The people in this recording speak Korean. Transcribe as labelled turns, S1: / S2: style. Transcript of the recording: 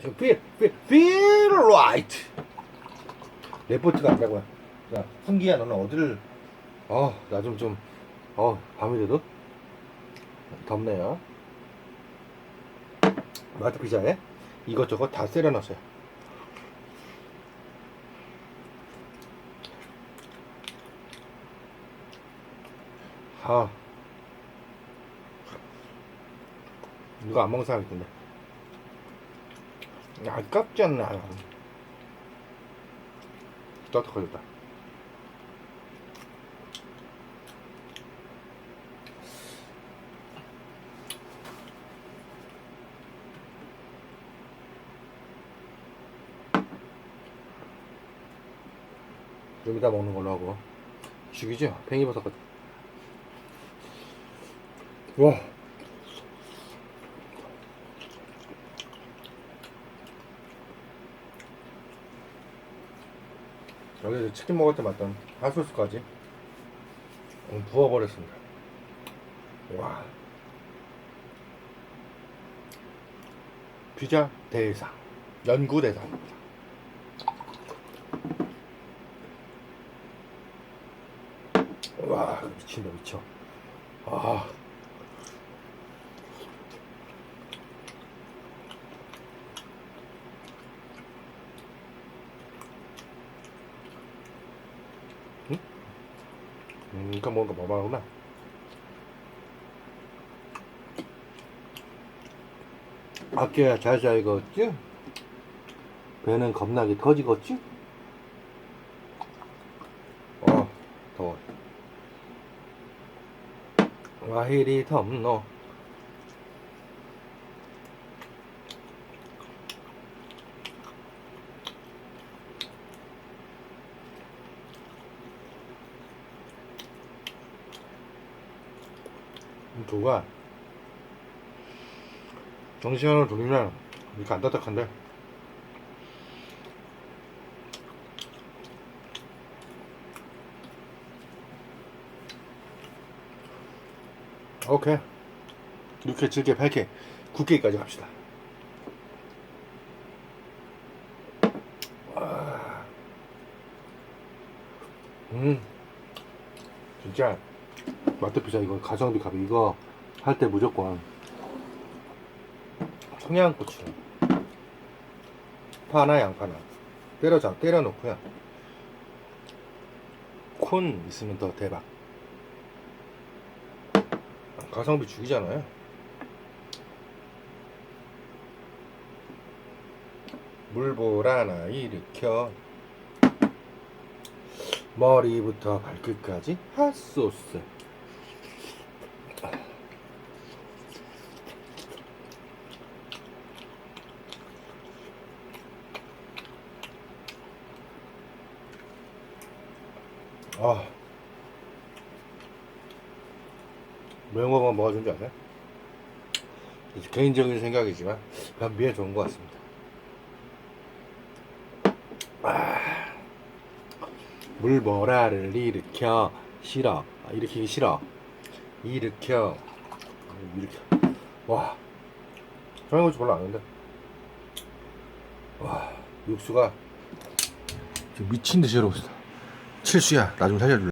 S1: feel, feel, feel right. 레포트가 안다고요. 자, 승기야, 너는 어디를, 어, 나 좀 좀, 어, 밤이 돼도 덥네요. 마트 피자에 이것저것 다 넣었어요. 아, 이거 안 먹는 사람 있던데. 아깝지 않나. 딱딱해졌다. 좀 이따 먹는 걸로 하고. 죽이죠? 팽이버섯 같은. 와. 여기서 치킨 먹을 때 맞던 핫소스까지 부어버렸습니다. 와. 피자 대상. 연구 대상입니다. 와, 미친다, 미쳐. 아. 음, 이거 뭔가 먹어봐구나. 아껴야 잘잘 익었지? 배는 겁나게 터지겠지? 어, 더워. 와, 이리 덥노. 두가 정시간을 돌리면 이렇게 안 따뜻한데. 오케이. 이렇게 질게 밝게 9개까지 갑시다. 와. 음. 진짜 마트 피자 이거 가성비 값이 이거 할 때 무조건 청양고추. 파나 양파나. 때려자 때려 놓고요. 콘 있으면 더 대박. 가성비 죽이잖아요. 물볼 하나 일으켜. 머리부터 발끝까지 핫소스 아. 매운 거만 먹어준 줄 아세요? 개인적인 생각이지만 변비에 좋은 것 같습니다. 아, 물보라를 일으켜 싫어. 아, 일으키기 싫어. 일으켜. 일으켜. 와. 청양고추 별로 안 하는데. 와. 육수가 미친 듯이 있어 칠수야 나 좀 살려줄래